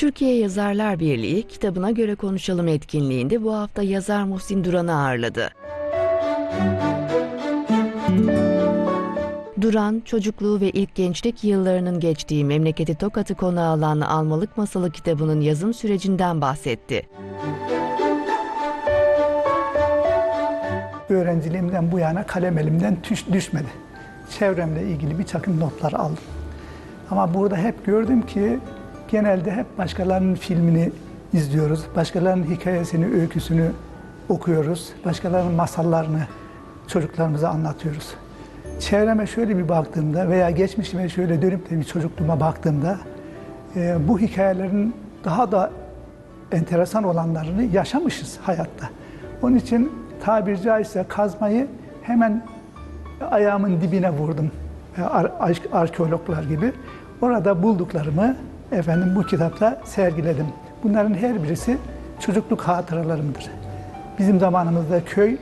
Türkiye Yazarlar Birliği kitabına göre konuşalım etkinliğinde bu hafta yazar Muhsin Duran'ı ağırladı. Duran, çocukluğu ve ilk gençlik yıllarının geçtiği memleketi Tokat'ı konu alan Almalık Masalı kitabının yazım sürecinden bahsetti. öğrenciliğimden bu yana kalem elimden düş- düşmedi. Çevremle ilgili bir takım notlar aldım. Ama burada hep gördüm ki genelde hep başkalarının filmini izliyoruz. Başkalarının hikayesini, öyküsünü okuyoruz. Başkalarının masallarını çocuklarımıza anlatıyoruz. Çevreme şöyle bir baktığımda veya geçmişime şöyle dönüp de bir çocukluğuma baktığımda e, bu hikayelerin daha da enteresan olanlarını yaşamışız hayatta. Onun için tabiri caizse kazmayı hemen ayağımın dibine vurdum. E, ar- ar- arkeologlar gibi. Orada bulduklarımı efendim bu kitapta sergiledim. Bunların her birisi çocukluk hatıralarımdır. Bizim zamanımızda köy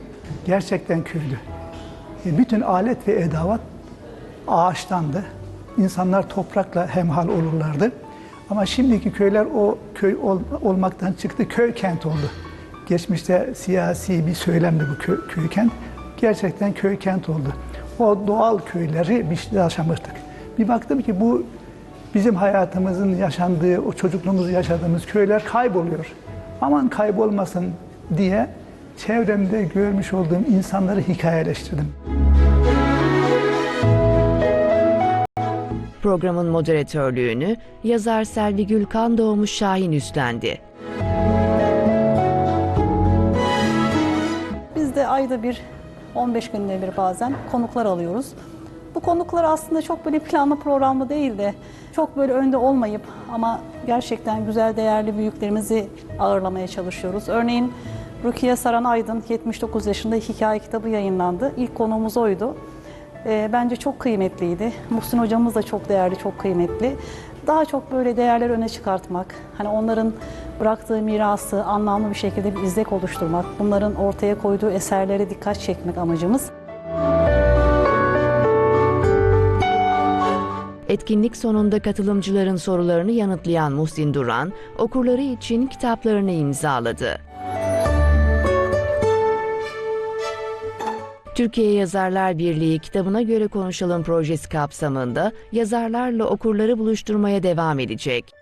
gerçekten köydü. E, Bütün alet ve edavat ağaçtandı. İnsanlar toprakla hemhal olurlardı. Ama şimdiki köyler o köy ol- olmaktan çıktı, köy kent oldu. Geçmişte siyasi bir söylemdi bu köy, köy kent. Gerçekten köy kent oldu. O doğal köyleri biz yaşamıştık. Bir baktım ki bu bizim hayatımızın yaşandığı, o çocukluğumuzu yaşadığımız köyler kayboluyor. Aman kaybolmasın diye çevremde görmüş olduğum insanları hikayeleştirdim. Programın moderatörlüğünü yazar Selvi Gülkan Doğmuş Şahin üstlendi. Biz de ayda bir, 15 günde bir bazen konuklar alıyoruz. Bu konuklar aslında çok böyle planlı programlı değil de çok böyle önde olmayıp ama gerçekten güzel değerli büyüklerimizi ağırlamaya çalışıyoruz. Örneğin Rukiye Saran Aydın 79 yaşında hikaye kitabı yayınlandı. İlk konuğumuz oydu. Ee, bence çok kıymetliydi. Muhsin hocamız da çok değerli, çok kıymetli. Daha çok böyle değerleri öne çıkartmak, hani onların bıraktığı mirası anlamlı bir şekilde bir izlek oluşturmak, bunların ortaya koyduğu eserlere dikkat çekmek amacımız. Etkinlik sonunda katılımcıların sorularını yanıtlayan Muhsin Duran, okurları için kitaplarını imzaladı. Türkiye Yazarlar Birliği kitabına göre konuşalım projesi kapsamında yazarlarla okurları buluşturmaya devam edecek.